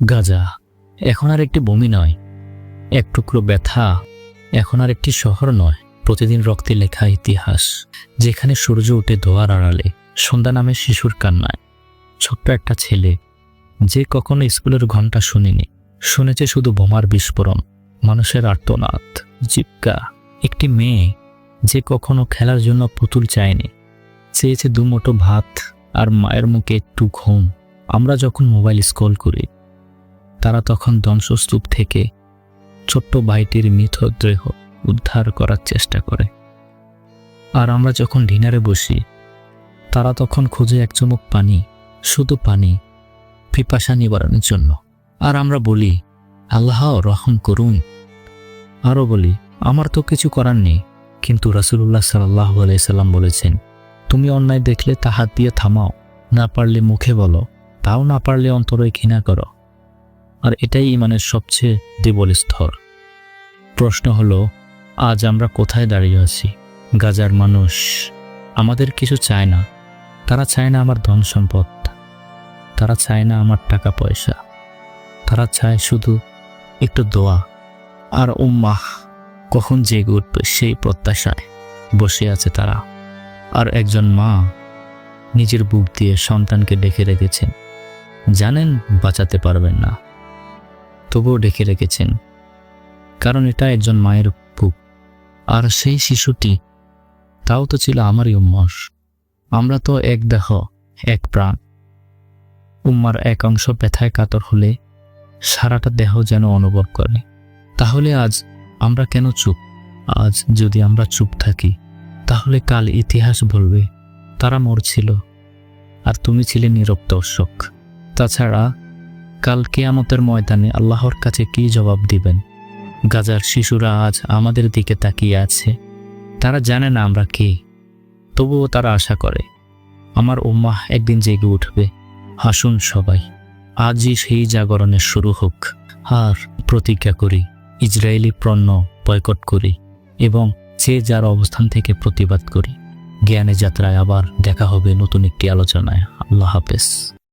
গাজা, এখন আর একটি বমি নয়। এক টুকরো ব্যথা, এখন আর একটি শহর নয়। প্রতিদিন রক্তে লেখা ইতিহাস, যেখানে সূর্য উঠে ধোয়ার আড়ালে, সন্ধ্যা নামে শিশুর কান্নায়। ছোট্ট একটা ছেলে, যে কখনো স্কুলের ঘণ্টা শুনিনি, শুনেছে শুধু বোমার বিস্ফোরণ, মানুষের আর্তনাদ জিপ্কা একটি মেয়ে, যে কখনো খেলার জন্য পুতুল চায়নি, চেয়েছে দুমুঠো ভাত আর মায়ের মুখে একটু ঘুম। আমরা যখন মোবাইল স্ক্রল করি তারা তখন ধ্বংসস্তূপ থেকে ছোট্ট ভাইটির মৃতদেহ উদ্ধার করার চেষ্টা করে। আর আমরা যখন ডিনারে বসি, তারা তখন খুঁজে এক চুমুক পানি, শুধু পানি, পিপাসা নিবারণের জন্য। আর আমরা বলি আল্লাহ রহম করুন। আরও বলি, আমার তো কিছু করার নেই। কিন্তু রাসুলুল্লাহ সাল্লাহ আলাইসাল্লাম বলেছেন, তুমি অন্যায় দেখলে তা হাত দিয়ে থামাও, না পারলে মুখে বলো, তাও না পারলে অন্তরে ঘৃণা করো। আর এটাই ইমানের সবচেয়ে দেবল স্তর। প্রশ্ন হলো, আজ আমরা কোথায় দাঁড়িয়ে আছি? গাজার মানুষ আমাদের কিছু চায় না। তারা চায় না আমার ধন সম্পদ। তারা চায় না আমার টাকা পয়সা। তারা চায় শুধু একটু দোয়া। আর উম্মাহ, কখন জেগে উঠবে সেই প্রত্যাশায় বসে আছে তারা। আর একজন মা নিজের বুক দিয়ে সন্তানকে ডেকে রেখেছেন। জানেন বাঁচাতে পারবেন না। তবুও ডেকে রেখেছেন, কারণ এটা একজন মায়ের বুক। আর সেই শিশুটি, তাও তো ছিল আমারই উম্মস আমরা তো এক দেহ, এক প্রাণ। উম্মার এক অংশ ব্যথায় কাতর হলে সারাটা দেহ যেন অনুভব করে। তাহলে আজ আমরা কেন চুপ? আজ যদি আমরা চুপ থাকি, তাহলে কাল ইতিহাস বলবে, তারা মরছিল। আর তুমি ছিলে নীরব দর্শক তাছাড়া কাল কেয়ামতের ময়দানে আল্লাহর কাছে কি জবাব দিবেন? গাজার শিশুরা আজ আমাদের দিকে তাকিয়ে আছে। তারা জানে না আমরা কে। তবুও তারা আশা করে, আমার উম্মাহ একদিন জেগে উঠবে। হাসুন সবাই। আজই সেই জাগরণের শুরু হোক। আর প্রতিজ্ঞা করি, ইসরায়েলি পণ্য বয়কট করি এবং যে যার অবস্থান থেকে প্রতিবাদ করি। জ্ঞানের যাত্রায় আবার দেখা হবে নতুন একটি আলোচনায়। আল্লাহ হাফেজ।